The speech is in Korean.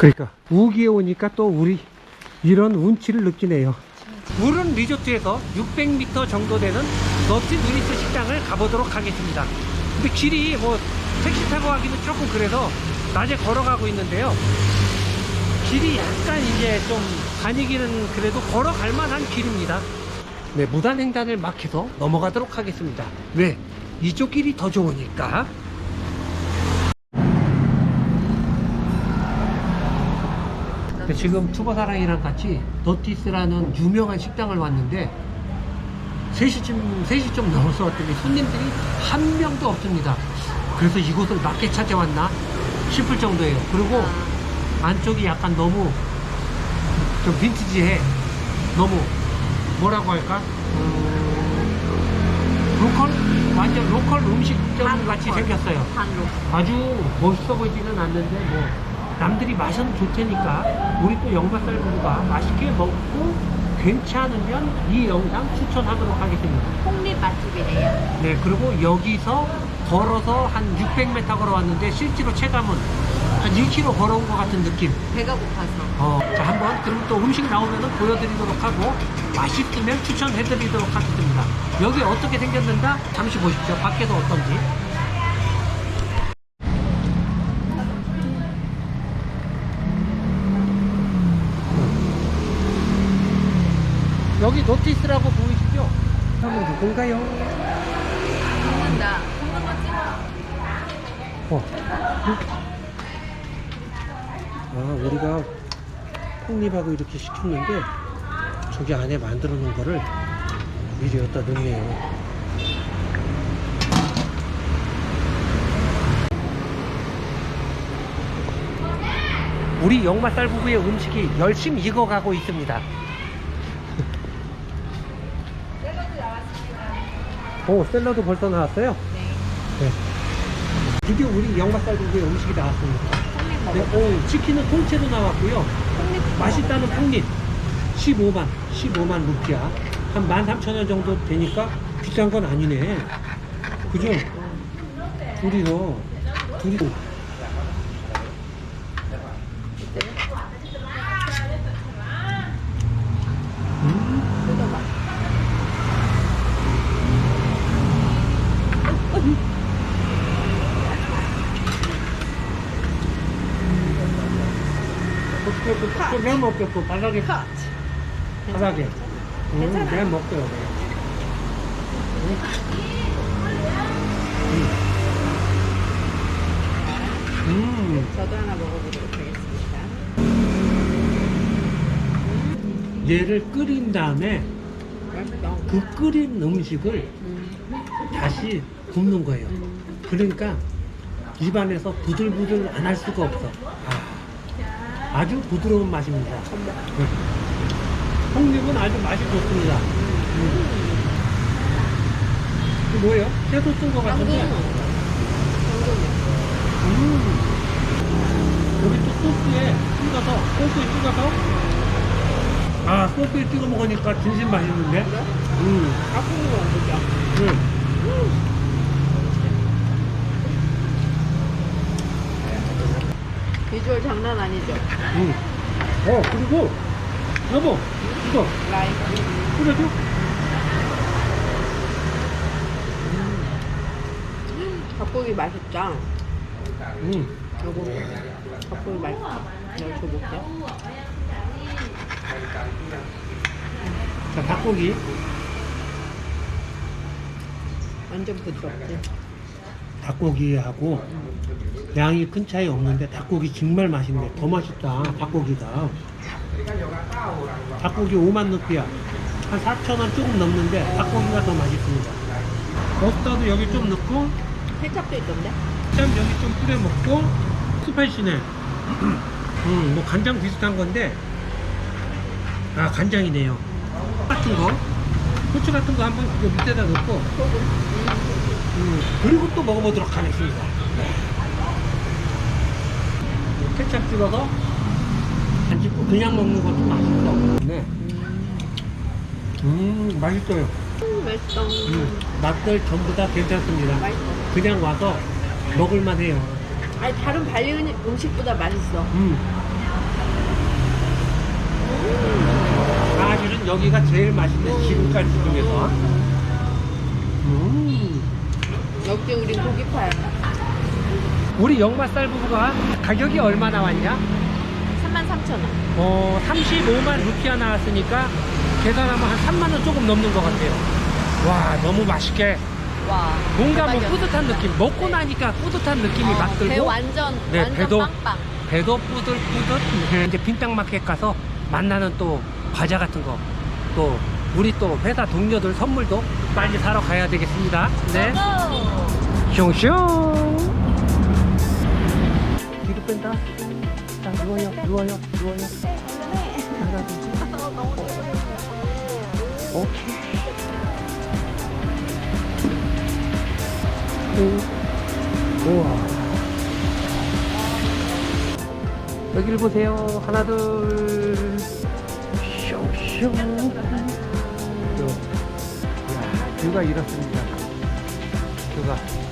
그러니까 우기에 오니까 또 우리 이런 운치를 느끼네요. 물은 리조트에서 600m 정도 되는 너티 누리스 식당을 가보도록 하겠습니다. 근데 길이 뭐 택시 타고 가기는 조금 그래서 낮에 걸어가고 있는데요. 길이 약간 이제 좀 다니기는 그래도 걸어갈 만한 길입니다. 네, 무단횡단을 막 해서 넘어가도록 하겠습니다. 왜? 이쪽 길이 더 좋으니까. 지금 투버사랑이랑 같이 너티스라는 유명한 식당을 왔는데 3시쯤, 3시쯤 넘어서 왔더니 손님들이 한 명도 없습니다. 그래서 이곳을 낮게 찾아왔나 싶을 정도예요. 그리고 안쪽이 약간 너무 좀 빈티지해. 너무 뭐라고 할까? 음, 로컬? 완전 로컬 음식점 같이 생겼어요. 아주 멋있어 보이지는 않는데 뭐 남들이 마셔도 좋다니까 우리 또 영박살 부부가 맛있게 먹고 괜찮으면 이 영상 추천하도록 하겠습니다. 홍립 맛집이래요. 네 그리고 여기서 걸어서 한 600m 걸어왔는데 실제로 체감은 한 1km 걸어온 것 같은 느낌. 배가 고파서. 어, 자 한번 그럼 또 음식 나오면 보여드리도록 하고 맛있으면 추천해드리도록 하겠습니다. 여기 어떻게 생겼는가 잠시 보십시오. 밖에서 어떤지. 여기 노티스라고 보이시죠? 한번 누군가요? 먹는다. 먹는 거 찍어. 어. 아, 우리가 폭립하고 이렇게 시켰는데 저기 안에 만들어 놓은 거를 미리 여기다 넣네요. 우리 영마살 부부의 음식이 열심히 익어가고 있습니다. 오, 샐러드 벌써 나왔어요? 네. 네. 드디어 우리 영마살 부부의 음식이 나왔습니다. 네, 오, 치킨은 통째로 나왔고요. 맛있다는 폭립 15만 15만 루피야 한 13,000원 정도 되니까 비싼 건 아니네 그죠? 둘이서 둘이 음, 그, 내가 먹겠고 바닥에 컷. 바닥에 응, 괜찮아. 내가 먹게요 음, 저도 하나 먹어보도록 하겠습니다. 얘를 끓인 다음에 맛있다. 그 끓인 음식을 음. 다시 굽는 거예요. 음. 그러니까 입안에서 부들부들 안 할 수가 없어. 아, 주 부드러운 맛입니다. 네. 홍립은 아주 맛이 좋습니다. 음. 이거 뭐예요? 채소 쓴것 당근. 같은데. 음. 여기 또 소스에 찍어서, 소스에 찍어서. 아, 소스에 찍어 먹으니까 진심 맛있는데? 음. 아픈 거 어디죠? 음. 비주얼 장난 아니죠? 음. 어, 그리고, 여보, 이거, 라이프. 뿌려줘? 닭고기 맛있다. 음. 요거 닭고기 맛있다. 내가 줘볼게. 자, 닭고기. 완전 부드럽지. 닭고기하고 양이 큰 차이 없는데 닭고기 정말 맛있네. 더 맛있다, 닭고기가. 닭고기 5만 루피야. 한 4,000원 조금 넘는데 닭고기가 더 맛있습니다. 머스타드 여기 좀 넣고, 케찹도 있던데? 쌈 여기 좀 뿌려 먹고, 스파이시네. 음, 뭐 간장 비슷한 건데, 아, 간장이네요. 같은 거, 후추 같은 거 한번 요 밑에다 넣고, 소금. 음, 그리고 또 먹어보도록 하겠습니다. 케찹 찍어서 안 찍고 그냥 먹는 것도 맛있어. 네. 음, 맛있어요. 음, 맛있다. 음, 맛들 전부 다 괜찮습니다. 맛있어. 그냥 와서 먹을만 해요. 아니 다른 발리 음식보다 맛있어. 음, 사실은 여기가 제일 맛있는 지금까지 중에서. 음. 역시 우린 고기파야. 우리 역마살 부부가 가격이 얼마 나왔냐? 33,000원. 어, 35만 루피아 나왔으니까 계산하면 한 3만 원 조금 넘는 것 같아요. 와, 너무 맛있게. 와. 뭔가 뭐 대박이었어. 뿌듯한 느낌. 먹고 나니까 뿌듯한 느낌이 어, 막 들고. 배 완전 네, 완전 배도 빵빵. 배도 뿌듯뿌듯. 네, 이제 빈땅마켓 가서 만나는 또 과자 같은 거. 또 우리 또 회사 동료들 선물도 빨리 사러 가야 되겠습니다. 네. 고고! 슝슝. 뒤로 뺀다. 자, 누워요, 누워요, 누워요. 오케이. 오. 우와. 여기를 보세요. 하나, 둘. 슝슝. 또, 야, 뷰가 이렇습니다. 뷰가.